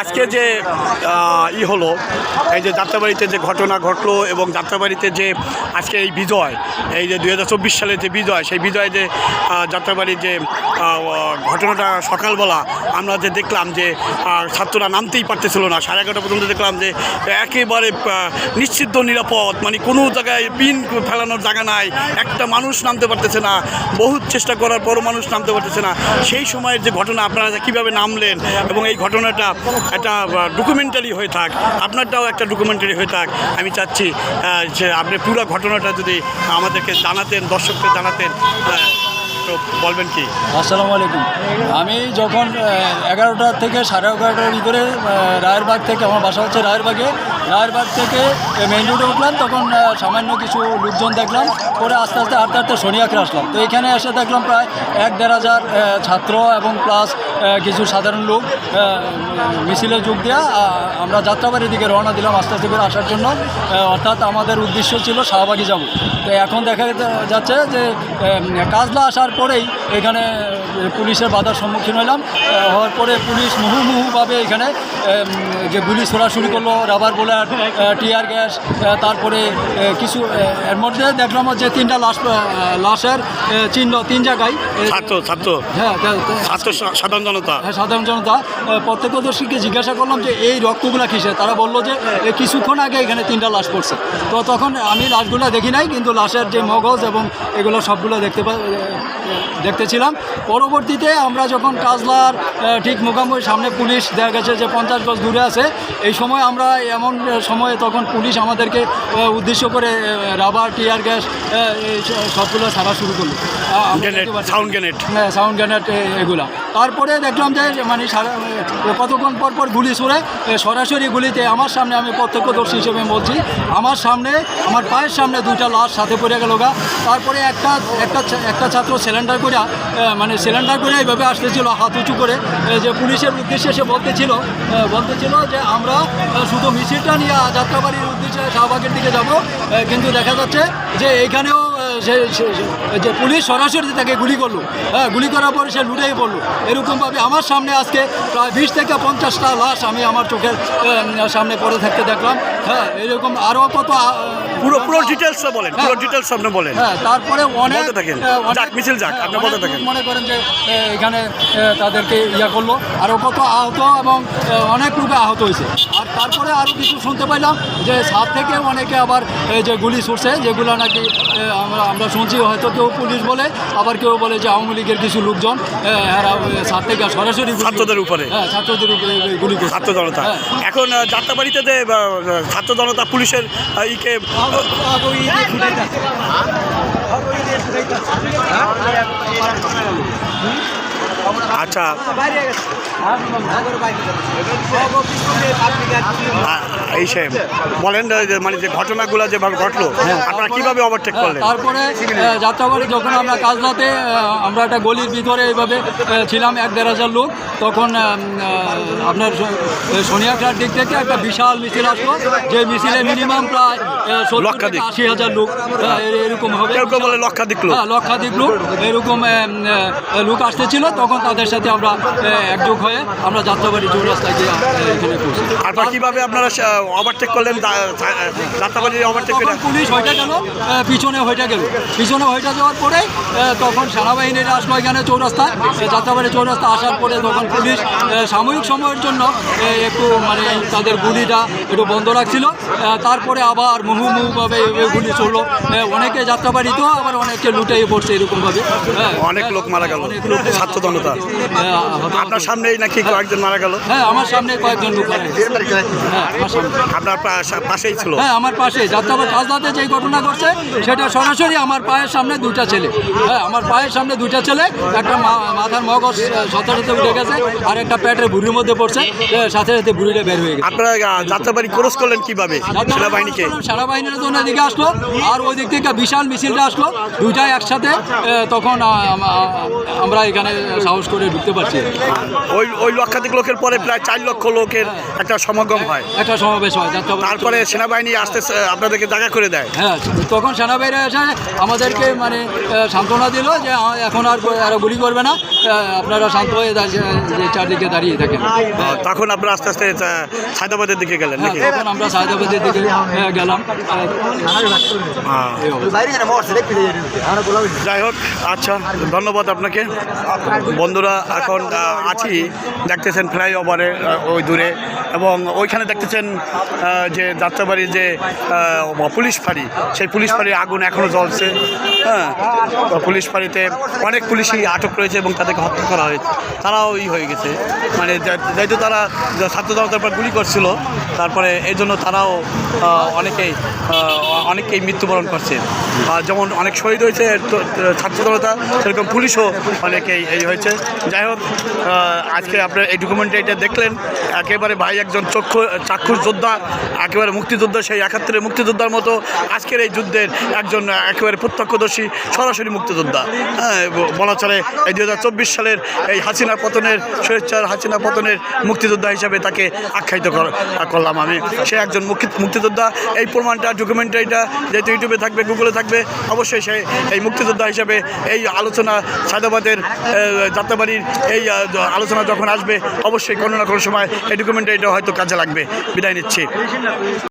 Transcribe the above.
আজকে যে ই হলো, এই যে যাত্রাবাড়িতে যে ঘটনা ঘটলো এবং যাত্রাবাড়িতে যে আজকে এই বিজয়, এই যে দু হাজার চব্বিশ সালের যে বিজয়, সেই বিজয় যে যাত্রাবাড়ির যে ঘটনাটা সকালবেলা আমরা যে দেখলাম যে ছাত্ররা নামতেই পারতেছিল না। সাড়ে এগারোটা পর্যন্ত দেখলাম যে, একেবারে নিশ্চিদ্ধ নিরাপদ মানে কোনো জায়গায় পিন ফেলানোর জায়গা নাই, একটা মানুষ নামতে পারতেছে না বহু চেষ্টা করার পরও মানুষ নামতে পারতেছে না। সেই সময়ের যে ঘটনা, আপনারা কীভাবে নামলেন এবং এই ঘটনাটা একটা ডকুমেন্টারি হয়ে থাক। আপনারটাও একটা ডকুমেন্টারি হয়ে থাক। আমি চাচ্ছি যে আপনি পুরো ঘটনাটা যদি আমাদেরকে জানাতেন, দর্শককে জানাতেন বলবেন কি? আসসালামু আলাইকুম। আমি যখন এগারোটা থেকে সাড়ে এগারোটার ভিতরে রায়েরবাগ থেকে, আমার বাসা হচ্ছে রায়েরবাগে রায়েরবাগ থেকে মেইন রোডে উঠলাম, তখন সামান্য কিছু লোকজন দেখলাম, পরে আস্তে আস্তে হাঁটতে হাঁটতে শনিয়াখরে আসলাম। তো এখানে এসে দেখলাম প্রায় এক দেড় হাজার ছাত্র এবং প্লাস কিছু সাধারণ লোক মিছিলে যোগ দেওয়া আমরা যাত্রাবাড়ির দিকে রওনা দিলাম আস্তে আস্তে করে আসার জন্য। অর্থাৎ আমাদের উদ্দেশ্য ছিল শাহবাগি যাব। তো এখন দেখা যাচ্ছে যে কাজলা আসার পরেই এখানে পুলিশের বাধার সম্মুখীন হলাম। হওয়ার পরে পুলিশ মুহুমুহুভাবে এখানে যে গুলি ছোড়াছুরি করল রাবার বোলার টিয়ার গ্যাস তারপরে কিছু এর মধ্যে দেখলাম যে তিনটা লাশ লাশের চিহ্ন তিন জায়গায় ছাত্র ছাত্র। হ্যাঁ ছাত্র সাধারণ জনতা। হ্যাঁ সাধারণ জনতা প্রত্যক্ষদর্শীকে জিজ্ঞাসা করলাম যে এই রক্তগুলা কিসের তারা বলল যে কিছুক্ষণ আগে এখানে তিনটা লাশ পড়ছে। তো তখন আমি লাশগুলো দেখি নাই কিন্তু লাশের যে মগজ এবং এগুলো সবগুলো দেখতে পা- এ, দেখতেছিলাম। পরবর্তীতে আমরা যখন কাজলার ঠিক মুখামুখি সামনে পুলিশ দেখা গেছে যে পঞ্চাশ গজ দূরে আছে এই সময় আমরা এমন সময়ে তখন পুলিশ আমাদেরকে উদ্দেশ্য করে রাবার টিয়ার গ্যাস এই সবগুলো ছাড়া শুরু করল। সাউন্ড গ্রেনেড হ্যাঁ সাউন্ড গ্রেনেড এগুলা। তারপরে দেখলাম যে মানে সারা কতক্ষণ পর পর গুলি ছুড়ে সরাসরি গুলিতে আমার সামনে আমি প্রত্যক্ষদর্শী হিসেবে বলছি আমার সামনে আমার পায়ের সামনে দুইটা লাশ সাথে পড়ে গেল গা। তারপরে একটা একটা একটা ছাত্র সিলিন্ডার করে মানে সিলিন্ডার করে এইভাবে আসতেছিল, হাত উঁচু করে। যে পুলিশের উদ্দেশ্যে সে বলতেছিল বলতেছিল যে আমরা শুধু মিছিলটা নিয়ে যাত্রাবাড়ির উদ্দেশ্যে শাহবাগের দিকে যাব। কিন্তু দেখা যাচ্ছে যে সে- যে পুলিশ সরাসরি তাকে গুলি করল। হ্যাঁ গুলি করার পরে সে লুটেই পড়ল। এরকমভাবে আমার সামনে আজকে প্রায় বিশ থেকে পঞ্চাশটা লাশ আমি আমার চোখের সামনে পড়ে থাকতে দেখলাম। হ্যাঁ এরকম আরও কত পুরো পুরো ডিটেলসটা বলেন পুরো ডিটেলস আপনি বলেন হ্যাঁ তারপরে অনেক থাকেন। যাক, মিছিল যাক, আপনি হ্যাঁ, বলতে থাকেন। মনে করেন যে এখানে তাদেরকে ইয়া করল আরও কত আহত এবং অনেক লোকে আহত হয়েছে আর তারপরে আরও কিছু শুনতে পাইলাম যে সাত থেকে অনেকে আবার যে গুলি ছুটছে যেগুলো নাকি আমরা আমরা শুনছি হয়তো কেউ পুলিশ বলে আবার কেউ বলে যে আওয়ামী লীগের কিছু লোকজন সাত থেকে সরাসরি ছাত্রদের উপরে। হ্যাঁ ছাত্রদের উপরে গুলি ছাত্র জনতা হ্যাঁ। এখন যাত্রাবাড়িতে যে ছাত্র জনতা পুলিশের আহ, ইকে আচ্ছা এই সে বলেন মানে যে ঘটনাগুলো যেভাবে ঘটলো আপনারা কীভাবে ওভারটেক হ্যাঁ, করলেন তারপরে যাত্রাবাড়ি যখন আমরা কাজলাতে আমরা একটা গলির ভিতরে এইভাবে ছিলাম এক দেড় হাজার লোক তখন আপনার স- সোনিয়াখার দিক থেকে একটা বিশাল মিছিল আসলো যে মিছিলে মিনিমাম প্রায় লক্ষাধিক। আশি হাজার লোক এরকম হবে লক্ষাধিক লোক। হ্যাঁ লক্ষাধিক লোক এরকম লোক আসতেছিল তখন তাদের সাথে আমরা একযোগ হয়ে আমরা যাত্রাবাড়ি চৌরাস্তায় গিয়ে এখানে পৌঁছি তারপর কীভাবে আপনারা ওভারটেক করলেন ওভারটেক করে? পুলিশ হইটা গেল পিছনে হইটা গেল। পিছনে হইটা যাওয়ার পরে তখন সেনাবাহিনীরা আসলো এখানে চৌরাস্তা আহ, যাত্রাবাড়ি চৌরাস্তা আসার পরে তখন পুলিশ সাময়িক সময়ের জন্য একটু মানে তাদের গুলিটা একটু বন্ধ রাখছিল। তারপরে আবার মুহুমুহুভাবে গুলি চলল। অনেকে যাত্রাবাড়িতেও আবার অনেকে লুটেই পড়ছে এরকমভাবে। হ্যাঁ। অনেক লোক মারা গেল। অনেক লোক ছাত্র জনতা হ্যাঁ, আপনার সামনেই নাকি কয়েকজন মারা গেল? হ্যাঁ আমার সামনে কয়েকজন লোক মারা গেছে। হ্যাঁ আমার সামনে। আপনার পা- পাশেই ছিল। হ্যাঁ আমার পাশে যাত্রাবাড়ি কাজলাতে যে ঘটনা ঘটছে সেটা সরাসরি আমার পায়ের সামনে দুইটা ছেলে। হ্যাঁ আমার পায়ের সামনে দুইটা ছেলে। একটা মা- মাথার মগজ সাথে সাথে উঠে গেছে আর একটা পেটের ভুড়ির মধ্যে পড়ছে। সাথে সাথে ভুড়িটা বের হয়ে গেছে। আপনারা আহ, যাত্রাবাড়ি ক্রস করলেন কীভাবে? সেনাবাহিনীকে? সেনাবাহিনীর জন্য এদিকে আসলো আর ওই দিক থেকে বিশাল মিছিলটা আসলো। দুইটাই একসাথে তখন আহ, আম- আ- আমরা এখানে সাহস করে ঢুকতে পারছি। ওই ওই লক্ষাধিক লোকের পরে প্রায় চার লক্ষ লোকের একটা সমাগম হয়। একটা সমাবেশ হয় তারপরে সেনাবাহিনী আসতে আপনাদেরকে জায়গা করে দেয়। হ্যাঁ তখন সেনাবাহিনী এসে আমাদেরকে মানে সান্ত্বনা দিল যে এখন আর আর গুলি করবে না। আপনারা শান্ত হয়ে চারদিকে দাঁড়িয়ে থাকেন। আহ, তখন আপনারা আস্তে আস্তে সায়দাবাদের দিকে গেলেন হ্যাঁ নাকি? তখন আমরা সায়দাবাদের দিকে গেলাম। হ্যাঁ। যাই হোক আচ্ছা ধন্যবাদ আপনাকে। বন্ধুরা এখন আছি, দেখতেছেন ফ্লাইওভারে ওই দূরে। এবং ওইখানে দেখতেছেন যে যাত্রাবাড়ির যে পুলিশ ফাঁড়ি, সেই পুলিশ ফাঁড়ির আগুন এখনও জ্বলছে। হ্যাঁ পুলিশ ফাঁড়িতে অনেক পুলিশই আটক রয়েছে এবং তাদেরকে হত্যা করা হয়েছে। তারাও ই হয়ে গেছে। মানে যেহেতু তারা ছাত্র জনতার উপর গুলি করছিল, তারপরে এই জন্য তারাও অনেকেই অনেকেই মৃত্যুবরণ করছে। যেমন অনেক শহীদ হয়েছে ছাত্র জনতা, সেরকম পুলিশও অনেকেই এই হয়েছে। যাই হোক আজকে আপনার এই ডকুমেন্টারিটা দেখলেন। একেবারে ভাই একজন চক্ষু, চাক্ষুষ যোদ্ধা, একেবারে মুক্তিযোদ্ধা, সেই একাত্তরের মুক্তিযোদ্ধার মতো আজকের এই যুদ্ধের একজন, একেবারে প্রত্যক্ষদর্শী, সরাসরি মুক্তিযোদ্ধা। হ্যাঁ বলা চলে এই দু হাজার চব্বিশ সালের এই হাসিনা পতনের, স্বেচ্ছার হাসিনা পতনের মুক্তিযোদ্ধা হিসাবে তাকে আখ্যায়িত করলাম আমি। সে একজন মুক্তি- মুক্তিযোদ্ধা। এই প্রমাণটা ডকুমেন্টারিটা যেহেতু ইউটিউবে থাকবে গুগলে থাকবে, অবশ্যই সে এই মুক্তিযোদ্ধা হিসাবে এই আলোচনা সাদাবাদের যাত্রাবাড়ির এই আলোচনা যখন আসবে, অবশ্যই কোনো না কোনো সময় এই ডকুমেন্টারিটা হয়তো কাজে লাগবে। বিদায় নিচ্ছি।